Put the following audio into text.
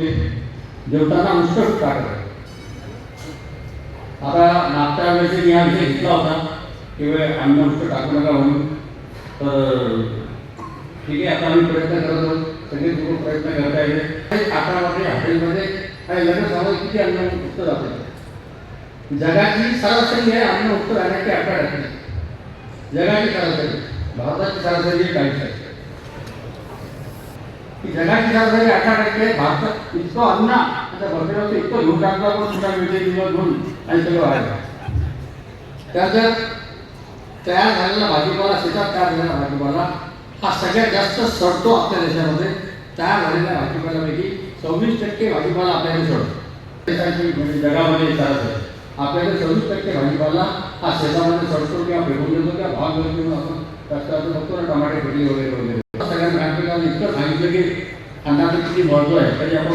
ते जेवताना नुसतं टाकत आता मागच्या वेळेस मी हा विषय घेतला होता किंवा अन्न नुसतं टाकू नका म्हणून? तर ठीक आहे आता आम्ही प्रयत्न करत आहोत. सगळे लोक प्रयत्न करत आहेत. आकारामध्ये हॉटेलमध्ये काही लग्न सामान किती अन्न मुक्त जाते जगाची सरासरी आहे अन्न मुक्त राहण्याची अठरा जगाची सरासरी भारताची सरासरी काहीच आहे. की जगाची सरासरी अठरा टक्के. भारतात इतकं अन्न आता बघण्याचं इतकं घेऊन टाकलं पण सुद्धा मिळते दिवस घेऊन आणि सगळं व्हायचं त्याच्यात तयार झालेला भाजीपाला शेतात तयार झालेला भाजीपाला हा सगळ्यात जास्त सडतो आपल्या देशामध्ये. तयार झालेल्या भाजीपाल्यापैकी सव्वीस टक्के भाजीपाला आपल्याकडे सडतो. म्हणजे जगामध्ये सरासरी आपल्याकडे सव्वीस टक्के भाजीपाला हा शेतामध्ये सडतो किंवा फेकून देतो किंवा घेऊन घेऊन आपण रस्त्यावर बघतो ना टमाटे फेकली वगैरे वगैरे सगळ्या बँकेला इतकं सांगितलं की अन्नाचं किती